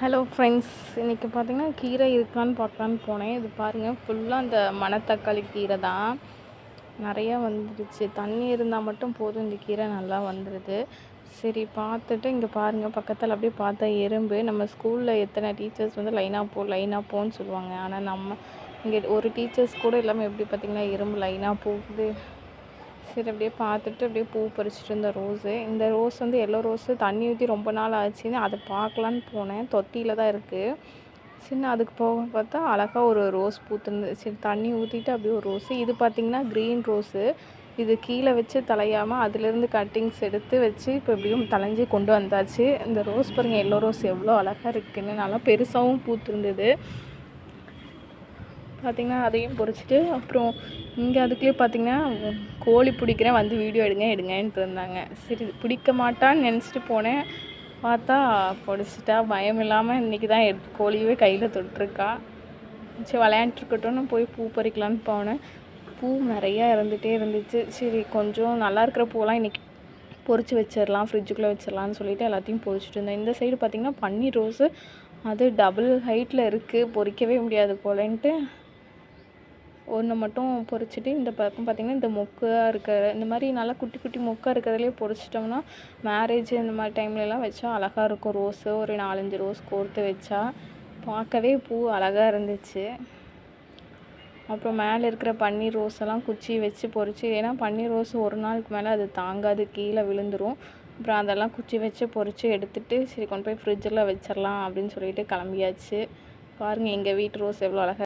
Hello friends இன்றைக்கி பார்த்தீங்கன்னா கீரை இருக்கான்னு பார்க்கலான்னு போனேன். இது பாருங்கள் ஃபுல்லாக அந்த மணத்தக்காளி கீரை தான். நிறையா வந்துடுச்சு தண்ணி இருந்தால் மட்டும் போதும் இந்த கீரை நல்லா வந்துடுது சரி பார்த்துட்டு இங்கே பாருங்கள் பக்கத்தில் அப்படியே பார்த்தா எறும்பு. நம்ம ஸ்கூலில் எத்தனை டீச்சர்ஸ் வந்து லைனாக போ லைனாக போன்னு சொல்லுவாங்க. ஆனால் நம்ம இங்கே ஒரு டீச்சர்ஸ் கூட இல்லாமல் எப்படி பார்த்திங்கன்னா எறும்பு லைனாக போகுது? சரி அப்படியே பார்த்துட்டு அப்படியே பூ பறிச்சிட்டு இருந்த ரோஸு. இந்த ரோஸ் வந்து எல்லோ ரோஸு தண்ணி ஊற்றி ரொம்ப நாள் ஆச்சுன்னு அதை பார்க்கலான்னு போனேன். தொட்டியில் தான் இருக்குது சின்ன அதுக்கு போக பார்த்தா அழகாக ஒரு ரோஸ் பூத்துருந்து சரி தண்ணி ஊற்றிட்டு அப்படியே ஒரு ரோஸு. இது பார்த்திங்கன்னா க்ரீன் ரோஸு. இது கீழே வச்சு தலையாமல் அதுலேருந்து கட்டிங்ஸ் எடுத்து வச்சு இப்போ எப்படியும் தலைஞ்சி கொண்டு வந்தாச்சு. இந்த ரோஸ் பாருங்கள் எல்லோ ரோஸ் எவ்வளோ அழகாக இருக்குன்னு. நல்லா பெருசாகவும் பூத்துருந்தது. பார்த்திங்கன்னா அதையும் பொறிச்சிட்டு அப்புறம் இங்கே அதுக்குள்ளே பார்த்திங்கன்னா கோழி பிடிக்கிறேன் வந்து வீடியோ எடுங்க எடுங்கன்ட்டு இருந்தாங்க. சரி பிடிக்க மாட்டான்னு நினச்சிட்டு போனேன். பார்த்தா பொடிச்சிட்டா பயம் இல்லாமல் இன்றைக்கி தான் எடுத்து கோழியவே கையில் தொட்டிருக்கா. சரி விளையாண்டுருக்கட்டும்னு போய் பூ பறிக்கலான்னு போனேன். பூ நிறையா இருந்துகிட்டே இருந்துச்சு. சரி கொஞ்சம் நல்லா இருக்கிற பூவெல்லாம் இன்றைக்கி பொறிச்சு வச்சிடலாம் ஃப்ரிட்ஜுக்குள்ளே வச்சிடலான்னு சொல்லிட்டு எல்லாத்தையும் பொறிச்சிட்டு இருந்தேன். இந்த சைடு பார்த்திங்கன்னா பன்னீர் ரோஸு அது டபுள் ஹைட்டில் இருக்குது பொறிக்கவே முடியாது போலன்ட்டு. ஒன்று மட்டும் பொறிச்சிட்டு இந்த பக்கம் பார்த்திங்கன்னா இந்த மொக்காக இருக்கிற இந்த மாதிரி நல்லா குட்டி குட்டி மொக்காக இருக்கிறதுலே பொறிச்சிட்டோம்னா மேரேஜ் இந்த மாதிரி டைம்லலாம் வச்சா அழகாக இருக்கும். ரோஸு ஒரு நாலஞ்சு ரோஸ் கோர்த்து வச்சா பார்க்கவே பூ அழகாக இருந்துச்சு. அப்புறம் மேலே இருக்கிற பன்னீர் ரோஸெல்லாம் குச்சி வச்சு பொறிச்சு ஏன்னா பன்னீர் ரோஸ் ஒரு நாளுக்கு மேலே அது தாங்காது கீழே விழுந்துரும். அப்புறம் அதெல்லாம் குச்சி வச்சு பொறிச்சு எடுத்துகிட்டு சரி கொண்டு போய் ஃப்ரிட்ஜில் வச்சிடலாம் அப்படின்னு சொல்லிட்டு கிளம்பியாச்சு. பாருங்கள் எங்கள் வீட்டு ரோஸ் எவ்வளோ அழகாக